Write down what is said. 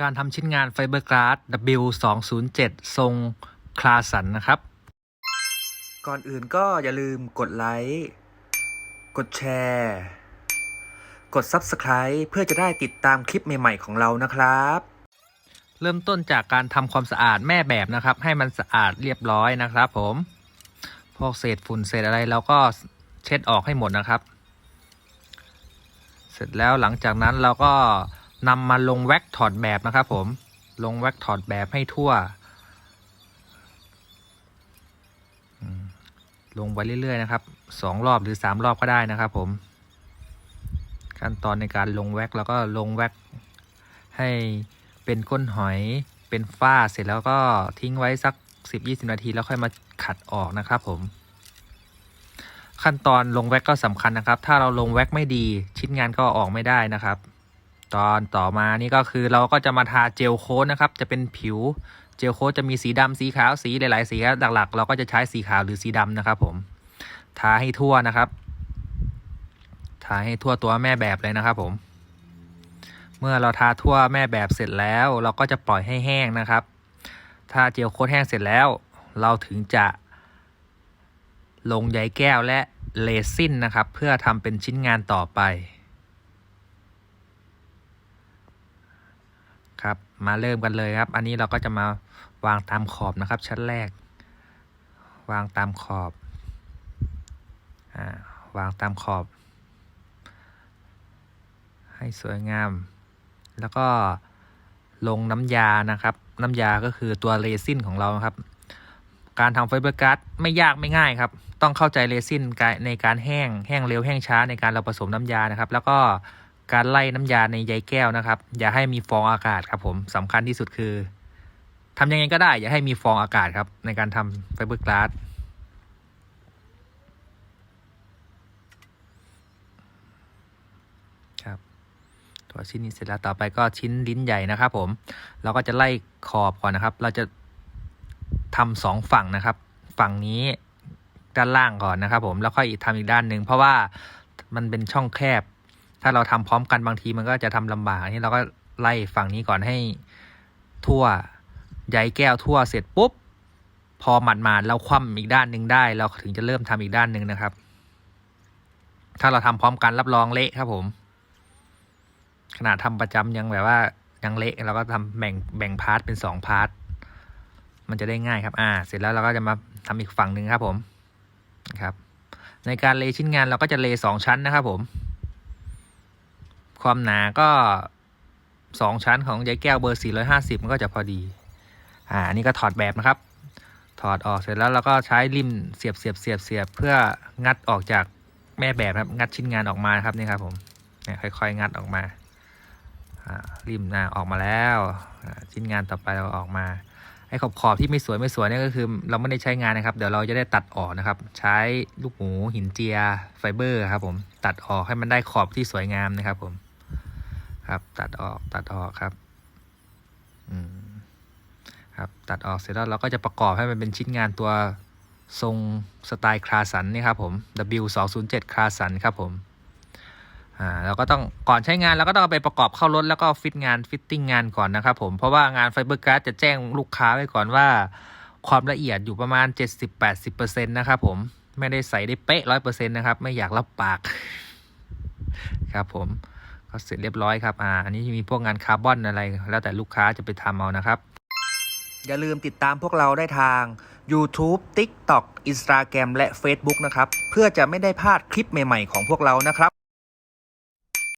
การทำชิ้นงานไฟเบอร์ก a s s W207 ทรงคลาสันนะครับ ก่อนอื่นก็อย่าลืมกดไลค์ กดแชร์ กด Subscribe เพื่อจะได้ติดตามคลิปใหม่ ๆ ของเรานะครับ เริ่มต้นจากการทำความสะอาดแม่แบบนะครับ ให้มันสะอาดเรียบร้อยนะครับผม พวกเศษฝุ่นเศษอะไรเราก็เช็ดออกให้หมดนะครับ เสร็จแล้วหลังจากนั้นเราก็ นำมาลงแว็กถอดแบบนะครับผม ลงแว็กถอดแบบให้ทั่ว ลงไปเรื่อยๆนะครับสองรอบหรือสามรอบก็ได้นะครับผม ขั้นตอนในการลงแว็กเราก็ลงแว็กให้เป็นก้นหอยเป็นฝ้าเสร็จแล้วก็ทิ้งไว้สัก 10-20 นาที แล้วค่อยมาขัดออกนะครับผม ขั้นตอนลงแว็กก็สำคัญนะครับ ถ้าเราลงแว็กไม่ดีชิ้นงานก็ออกไม่ได้นะครับ ตอนต่อมานี่ก็คือเราก็จะมาทาเจลโค้ดนะครับ จะเป็นผิวเจลโค้ดจะมีสีดำสีขาวสีหลายๆสีครับหลักๆ เราก็จะใช้สีขาวหรือสีดำนะครับ ผม ทาให้ทั่วนะครับ ทาให้ทั่วตัวแม่แบบเลยนะครับ ผม เมื่อเราทาทั่วแม่แบบเสร็จแล้ว เราก็จะปล่อยให้แห้งนะครับถ้าเจลโค้ดแห้งเสร็จแล้ว เราถึงจะลงใยแก้วและเลซินนะครับ เพื่อทำเป็นชิ้นงานต่อไป ครับ มาเริ่มกันเลยครับ อันนี้เราก็จะมาวางตามขอบนะครับ ชั้นแรก วางตามขอบอ่าวางตามขอบ ให้สวยงาม แล้วก็ลงน้ำยานะครับ น้ำยาก็คือตัวเรซินของเราครับ การทำไฟเบอร์การ์ดไม่ยากไม่ง่ายครับ ต้องเข้าใจเรซินในการแห้งแห้งเร็วแห้งช้าในการเราผสมน้ำยานะครับ แล้วก็ การไล่น้ำยาในใยแก้วนะครับ อย่าให้มีฟองอากาศครับผมสำคัญที่สุดคือทำยังไงก็ได้ อย่าให้มีฟองอากาศครับ ในการทำไฟเบอร์กลาร์ดครับตัวชิ้นนี้เสร็จแล้วต่อไปก็ชิ้นลิ้นใหญ่นะครับ ผม เราก็จะไล่ขอบก่อนนะครับ เราจะทำสองฝั่งนะครับ ฝั่งนี้ด้านล่างก่อนนะครับ ผมแล้วค่อยอีกทำอีกด้านหนึ่งเพราะว่ามันเป็นช่องแคบ ถ้าเราทำพร้อมกันบางทีมันก็จะทำลำบากอันนี้เราก็ไล่ฝั่งนี้ก่อนให้ทั่วใยแก้วทั่วเสร็จปุ๊บ พอหมัดมาดเราคว่ำอีกด้านหนึ่งได้ เราถึงจะเริ่มทำอีกด้านหนึ่งนะครับ ถ้าเราทำพร้อมกันรับรองเละครับผม ขนาดทำประจำยังแบบว่ายังเละเราก็ทำแบ่งแบ่งพาร์ทเป็นสองพาร์ทมันจะได้ง่ายครับ อ่า เสร็จแล้วเราก็จะมาทำอีกฝั่งหนึ่งครับผมครับ ในการเลชิ้นงานเราก็จะเลสองชั้นนะครับผม ความหนาก็สองชั้นของใยแก้วเบอร์ 450 มันก็จะพอดี อ่านนี้ก็ถอดแบบนะครับ ถอดออกเสร็จแล้วเราก็ใช้ริมเสียบเสียบเสียบเสียบเพื่องัดออกจากแม่แบบครับ งัดชิ้นงานออกมาครับนี่ครับผม เนี่ยค่อยๆ งัดออกมา อ่า ริมหน้าออกมาแล้วชิ้นงานต่อไปเราออกมา ไอ้ขอบขอบที่ไม่สวยไม่สวยเนี่ยก็คือ เราไม่ได้ใช้งานนะครับ เดี๋ยวเราจะได้ตัดออกนะครับ ใช้ลูกหมูหินเจียไฟเบอร์ครับผม ตัดออกให้มันได้ขอบที่สวยงามนะครับผม ครับ ตัดออกตัดออกครับอืมครับ ตัดออกเสร็จแล้วเราก็จะประกอบให้มันเป็นชิ้นงานตัวทรงสไตล์คลาสันนี่ครับผม W 2 0 7คลาสันครับผมอ่าเราก็ต้องก่อนใช้งานเราก็ต้องไปประกอบเข้ารถแล้วก็ฟิตงานฟิตติ้งงานก่อนนะครับผม เพราะว่างานไฟเบอร์การ์ดจะแจ้งลูกค้าไว้ก่อนว่า ความละเอียดอยู่ประมาณ 70-80%นะครับผมไม่ได้ใส่ได้เป๊ะร้อยเปอร์เซ็นต์นะครับ ไม่อยากรับปาก ครับผม ก็เสร็จเรียบร้อยครับอ่าอันนี้มีพวกงานคาร์บอนอะไร แล้วแต่ลูกค้าจะไปทำเอานะครับ อย่าลืมติดตามพวกเราได้ทาง YouTube TikTok Instagram และ Facebook นะครับ เพื่อจะไม่ได้พลาดคลิปใหม่ ๆ ของพวกเรานะครับ